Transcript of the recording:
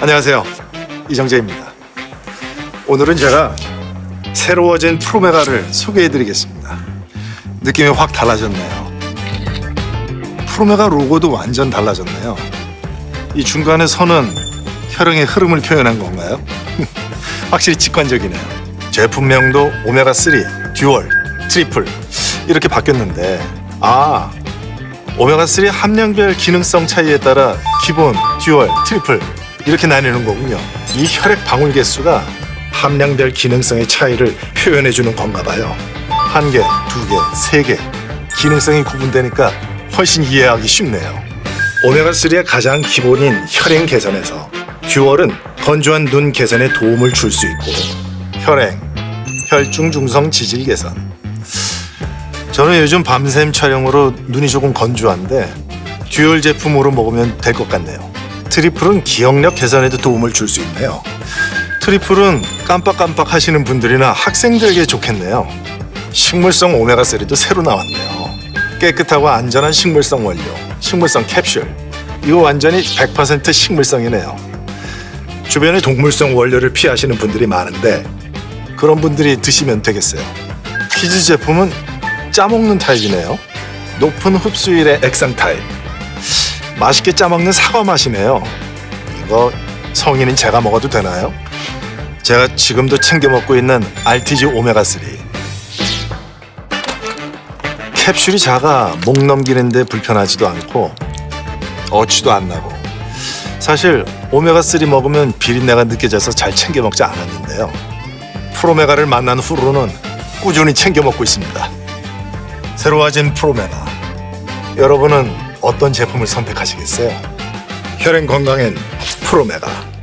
안녕하세요. 이정재입니다. 오늘은 제가 새로워진 프로메가를 소개해드리겠습니다. 느낌이 확 달라졌네요. 프로메가 로고도 완전 달라졌네요. 이 중간에 선은 혈행의 흐름을 표현한 건가요? 확실히 직관적이네요. 제품명도 오메가3, 듀얼, 트리플 이렇게 바뀌었는데 아 오메가3 함량별 기능성 차이에 따라 기본, 듀얼, 트리플 이렇게 나뉘는 거군요. 이 혈액 방울 개수가 함량별 기능성의 차이를 표현해 주는 건가 봐요. 한 개, 두 개, 세 개. 기능성이 구분되니까 훨씬 이해하기 쉽네요. 오메가3의 가장 기본인 혈행 개선에서 듀얼은 건조한 눈 개선에 도움을 줄 수 있고 혈행, 혈중 중성 지질 개선, 저는 요즘 밤샘 촬영으로 눈이 조금 건조한데 듀얼 제품으로 먹으면 될 것 같네요. 트리플은 기억력 개선에도 도움을 줄 수 있네요. 트리플은 깜빡깜빡 하시는 분들이나 학생들에게 좋겠네요. 식물성 오메가3도 새로 나왔네요. 깨끗하고 안전한 식물성 원료, 식물성 캡슐. 이거 완전히 100% 식물성이네요. 주변에 동물성 원료를 피하시는 분들이 많은데 그런 분들이 드시면 되겠어요. 피즈 제품은 짜먹는 타입이네요. 높은 흡수율의 액상 타입. 맛있게 짜먹는 사과 맛이네요. 이거 성인인 제가 먹어도 되나요? 제가 지금도 챙겨 먹고 있는 RTG 오메가3. 캡슐이 작아 목 넘기는데 불편하지도 않고 어취도 안 나고 사실 오메가3 먹으면 비린내가 느껴져서 잘 챙겨 먹지 않았는데요. 프로메가를 만난 후로는 꾸준히 챙겨 먹고 있습니다. 새로워진 프로메가. 여러분은 어떤 제품을 선택하시겠어요? 혈행 건강엔 프로메가.